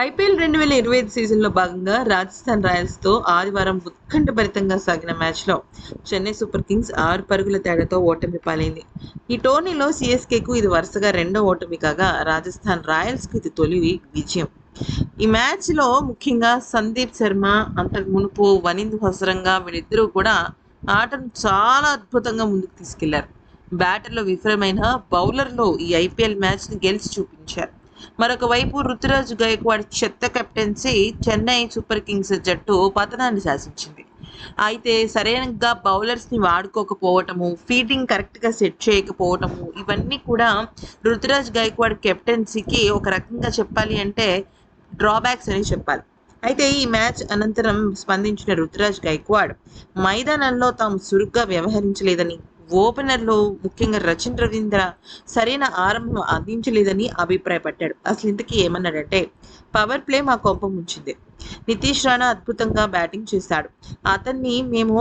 IPL రెండు వేల ఇరవై ఐదు సీజన్లో భాగంగా రాజస్థాన్ రాయల్స్తో ఆదివారం ఉత్కంఠభరితంగా సాగిన మ్యాచ్లో చెన్నై సూపర్ కింగ్స్ ఆరు పరుగుల తేడాతో ఓటమి పాలైంది. ఈ టోర్నీలో సిఎస్కేకు ఇది వరుసగా రెండో ఓటమి కాగా రాజస్థాన్ రాయల్స్కు ఇది తొలి విజయం. ఈ మ్యాచ్లో ముఖ్యంగా సందీప్ శర్మ అంతకు మునుపు వనింద్ హసరంగా వీళ్ళిద్దరూ కూడా ఆటను చాలా అద్భుతంగా ముందుకు తీసుకెళ్ళారు. బ్యాటర్లో విఫలమైన బౌలర్లో ఈ ఐపీఎల్ మ్యాచ్ని గెలిచి చూపించారు. మరొక వైపు రుతురాజ్ గైక్వాడ్ చెత్త కెప్టెన్సీ చెన్నై సూపర్ కింగ్స్ జట్టు పతనాన్ని శాసించింది. అయితే సరైనగా బౌలర్స్ని వాడుకోకపోవటము ఫీల్డింగ్ కరెక్ట్గా సెట్ చేయకపోవటము ఇవన్నీ కూడా రుతురాజ్ గైక్వాడ్ కెప్టెన్సీకి ఒక రకంగా చెప్పాలి అంటే డ్రాబ్యాక్స్ అని చెప్పాలి. అయితే ఈ మ్యాచ్ అనంతరం స్పందించిన రుతురాజ్ గైక్వాడ్ మైదానంలో తాము చురుగ్గా వ్యవహరించలేదని ఓపెనర్లో ముఖ్యంగా రచిన్ రవీంద్ర సరైన ఆరంభం అందించలేదని అభిప్రాయపడ్డాడు. అసలు ఇంతకీ ఏమన్నాడంటే పవర్ ప్లే మా కోపం ఉంచింది నితీష్ రాణా అద్భుతంగా బ్యాటింగ్ చేశాడు. అతన్ని మేము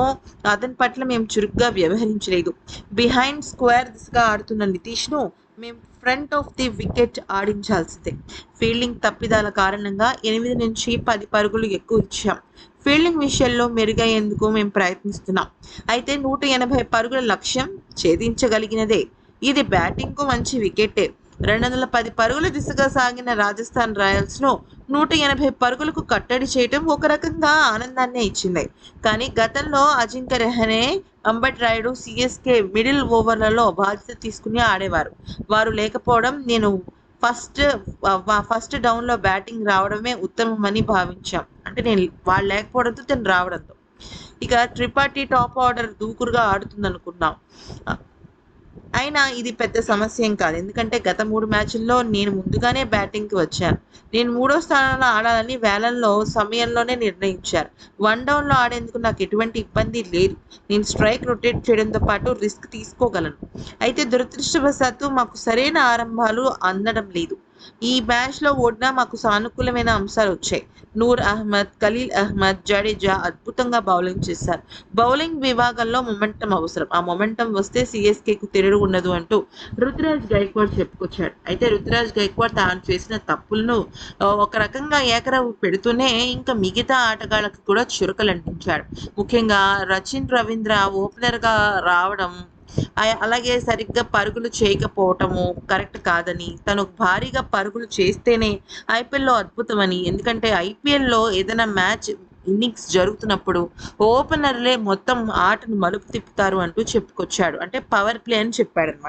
అతని పట్ల మేము చురుగ్గా వ్యవహరించలేదు. బిహైండ్ స్క్వేర్ దిశగా ఆడుతున్న నితీష్ను మేము ఫ్రంట్ ఆఫ్ ది వికెట్ ఆడించాల్సిందే. ఫీల్డింగ్ తప్పిదాల కారణంగా ఎనిమిది నుంచి పది పరుగులు ఎక్కువ ఇచ్చాం. ఫీల్డింగ్ విషయంలో మెరుగయ్యేందుకు మేము ప్రయత్నిస్తున్నాం. అయితే నూట ఎనభై పరుగుల లక్ష్యం ఛేదించగలిగినదే. ఇది బ్యాటింగ్కు మంచి వికెటే. రెండు వందల పది పరుగుల దిశగా సాగిన రాజస్థాన్ రాయల్స్ను నూట ఎనభై పరుగులకు కట్టడి చేయటం ఒక రకంగా ఆనందాన్నే ఇచ్చింది. కానీ గతంలో అజింక్య రెహనే అంబట్ రాయుడు సిఎస్కే మిడిల్ ఓవర్లలో బాధ్యత తీసుకుని ఆడేవారు. వారు లేకపోవడం నేను ఫస్ట్ ఫస్ట్ డౌన్లో బ్యాటింగ్ రావడమే ఉత్తమమని భావించాం. అంటే నేను వాళ్ళు లేకపోవడంతో తను రావడంతో. ఇక త్రిపాఠి టాప్ ఆర్డర్ దూకుడుగా ఆడుతుంది అనుకున్నాం అయినా ఇది పెద్ద సమస్య ఏం కాదు. ఎందుకంటే గత మూడు మ్యాచ్ల్లో నేను ముందుగానే బ్యాటింగ్కి వచ్చాను. నేను మూడో స్థానంలో ఆడాలని వేలంలో సమయంలోనే నిర్ణయించారు. వన్ డౌన్లో ఆడేందుకు నాకు ఎటువంటి ఇబ్బంది లేదు. నేను స్ట్రైక్ రొటేట్ చేయడంతో పాటు రిస్క్ తీసుకోగలను. అయితే దురదృష్టవశాత్తు మాకు సరైన ఆరంభాలు అందడం లేదు. ఈ మ్యాచ్లో ఓడినా మాకు సానుకూలమైన అంశాలు వచ్చాయి. నూర్ అహ్మద్ ఖలీల్ అహ్మద్ జడేజా అద్భుతంగా బౌలింగ్ చేశారు. బౌలింగ్ విభాగంలో మొమెంటం అవసరం. ఆ మొమెంటం వస్తే సిఎస్కేకు తిరుగు ఉండదు అంటూ రుతురాజ్ గైక్వాడ్ చెప్పుకొచ్చాడు. అయితే రుతురాజ్ గైక్వాడ్ తాను చేసిన తప్పులను ఒక రకంగా ఏకరవు పెడుతూనే ఇంకా మిగతా ఆటగాళ్ళకు కూడా చురుకలు అంటించాడు ముఖ్యంగా రచిన్ రవీంద్ర ఓపెనర్గా రావడం అలాగే సరిగ్గా పరుగులు చేయకపోవటము కరెక్ట్ కాదని తను భారీగా పరుగులు చేస్తేనే ఐపీఎల్లో అద్భుతమని ఎందుకంటే ఐపీఎల్లో ఏదైనా మ్యాచ్ ఇన్నింగ్స్ జరుగుతున్నప్పుడు ఓపెనర్లే మొత్తం ఆటను మలుపు తిప్పుతారు అంటూ చెప్పుకొచ్చాడు. అంటే పవర్ ప్లే అని చెప్పాడు అనమాట